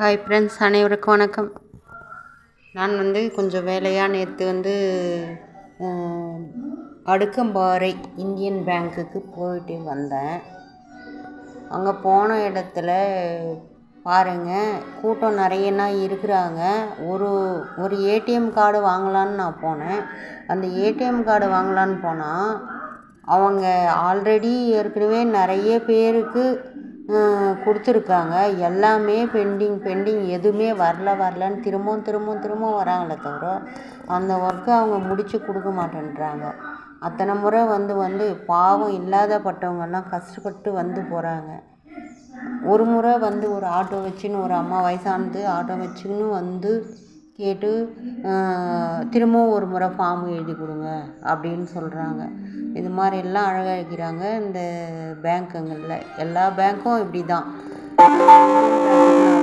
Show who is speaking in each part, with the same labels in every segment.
Speaker 1: Hi friends அனைவருக்கும் வணக்கம். நான் வந்து கொஞ்சம் வேலையாக நேற்று வந்து அடுக்கம்பாறை இந்தியன் பேங்க்குக்கு போயிட்டு வந்தேன். அங்கே போன இடத்துல பாருங்கள் கூட்டம் நிறையனா இருக்கிறாங்க. ஒரு ஒரு ஏடிஎம் கார்டு வாங்கலான்னு நான் போனேன். அந்த ஏடிஎம் கார்டு வாங்கலான்னு போனால் அவங்க ஆல்ரெடி ஏற்கனவே நிறைய பேருக்கு கொடுத்துருக்காங்க. எல்லாமே பெண்டிங் பெண்டிங் எதுவுமே வரல வரலன்னு திரும்பவும் திரும்பவும் திரும்பவும் வராங்களே தவிர அந்த ஒர்க்கை அவங்க முடித்து கொடுக்க மாட்டேன்றாங்க. அத்தனை முறை வந்து வந்து பாவம் இல்லாதப்பட்டவங்கெல்லாம் கஷ்டப்பட்டு வந்து போகிறாங்க ஒரு முறை வந்து ஒரு ஆட்டோ வச்சுன்னு ஒரு அம்மா வயசானது ஆட்டோ வச்சுன்னு வந்து கேட்டு திரும்பவும் ஒரு முறை ஃபார்ம் எழுதி கொடுங்க அப்படின்னு சொல்கிறாங்க இது மாதிரி எல்லாம் அழகழிக்கிறாங்க இந்த பேங்க்குங்களில் எல்லா பேங்க்கும் இப்படி தான்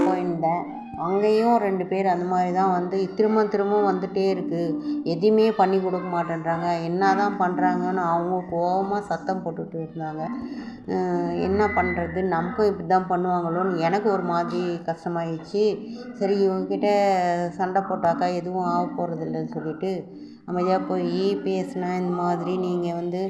Speaker 1: போயிருந்தேன். அங்கேயும் ரெண்டு பேர் அந்த மாதிரி தான் வந்து திரும்ப திரும்ப வந்துகிட்டே இருக்குது எதுவுமே பண்ணி கொடுக்க மாட்டேன்றாங்க. என்ன தான் பண்ணுறாங்கன்னு அவங்க கோவமாக சத்தம் போட்டுட்டு இருந்தாங்க. என்ன பண்ணுறது நமக்கும் இப்படி தான் பண்ணுவாங்களோன்னு எனக்கு ஒரு மாதிரி கஷ்டமாயிடுச்சு. சரி இவங்கக்கிட்ட சண்டை போட்டாக்கா எதுவும் ஆக போகிறதில்லன்னு சொல்லிட்டு அமைதியாக போய் பேசினேன் இந்த மாதிரி நீங்கள் வந்து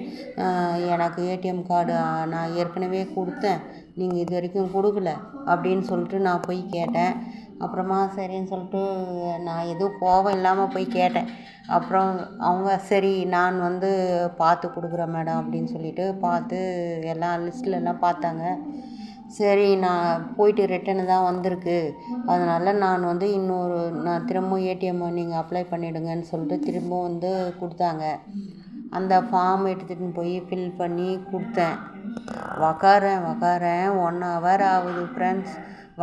Speaker 1: எனக்கு ஏடிஎம் கார்டு நான் ஏற்கனவே கொடுத்தேன். நீங்கள் இது வரைக்கும் கொடுக்கல அப்படின்னு சொல்லிட்டு நான் போய் கேட்டேன். அப்புறமா சரின்னு சொல்லிட்டு நான் எதுவும் கோவம் இல்லாமல் போய் கேட்டேன். அப்புறம் அவங்க சரி நான் வந்து பார்த்து கொடுக்குறேன் மேடம் அப்படின்னு சொல்லிட்டு பார்த்து எல்லாம் லிஸ்ட்டில் எல்லாம் பார்த்தாங்க. சரி நான் போயிட்டு ரிட்டனு தான் வந்திருக்கு. அதனால் நான் வந்து இன்னொரு நான் திரும்பவும் ஏடிஎம் நீங்கள் அப்ளை பண்ணிவிடுங்கன்னு சொல்லிட்டு திரும்பவும் வந்து கொடுத்தாங்க. அந்த ஃபார்ம் எடுத்துகிட்டு போய் ஃபில் பண்ணி கொடுத்தேன். உக்காரேன் உக்காரேன் ஒன் ஹவர் ஆகுது ஃப்ரெண்ட்ஸ்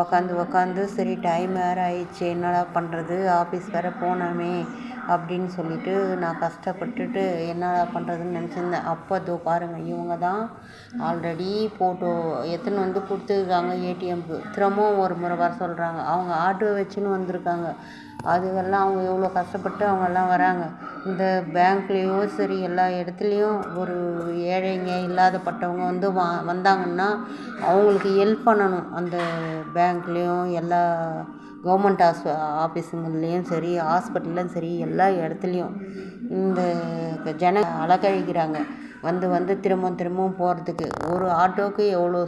Speaker 1: உக்காந்து உக்காந்து சரி டைம் வேறு ஆயிடுச்சு. என்னடா பண்ணுறது ஆஃபீஸ் வேறு போனோமே. அப்படின்னு சொல்லிட்டு நான் கஷ்டப்பட்டுட்டு என்னடா பண்ணுறதுன்னு நினச்சிருந்தேன். அப்போ இதோ பாருங்கள் இவங்க தான் ஆல்ரெடி ஃபோட்டோ எத்தனை வந்து கொடுத்துருக்காங்க ஏடிஎம்க்கு திரும்பவும் ஒரு முறை வர சொல்கிறாங்க அவங்க ஆட்டோ வச்சுன்னு வந்திருக்காங்க. அதுவெல்லாம் அவங்க எவ்வளோ கஷ்டப்பட்டு அவங்கெல்லாம் வராங்க. இந்த பேங்க்லேயும் சரி எல்லா இடத்துலையும் ஒரு ஏழைங்க இல்லாதப்பட்டவங்க வந்து வா வந்தாங்கன்னா அவங்களுக்கு ஹெல்ப் பண்ணணும். அந்த பேங்க்லேயும் எல்லா கவர்மெண்ட் ஹாஸ் ஆஃபீஸுங்கள்லேயும் சரி ஹாஸ்பிட்டல்லையும் சரி எல்லா இடத்துலையும் இந்த ஜன அலக்கழிக்கிறாங்க. வந்து வந்து திரும்பவும் திரும்பவும் போகிறதுக்கு ஒரு ஆட்டோவுக்கு எவ்வளோ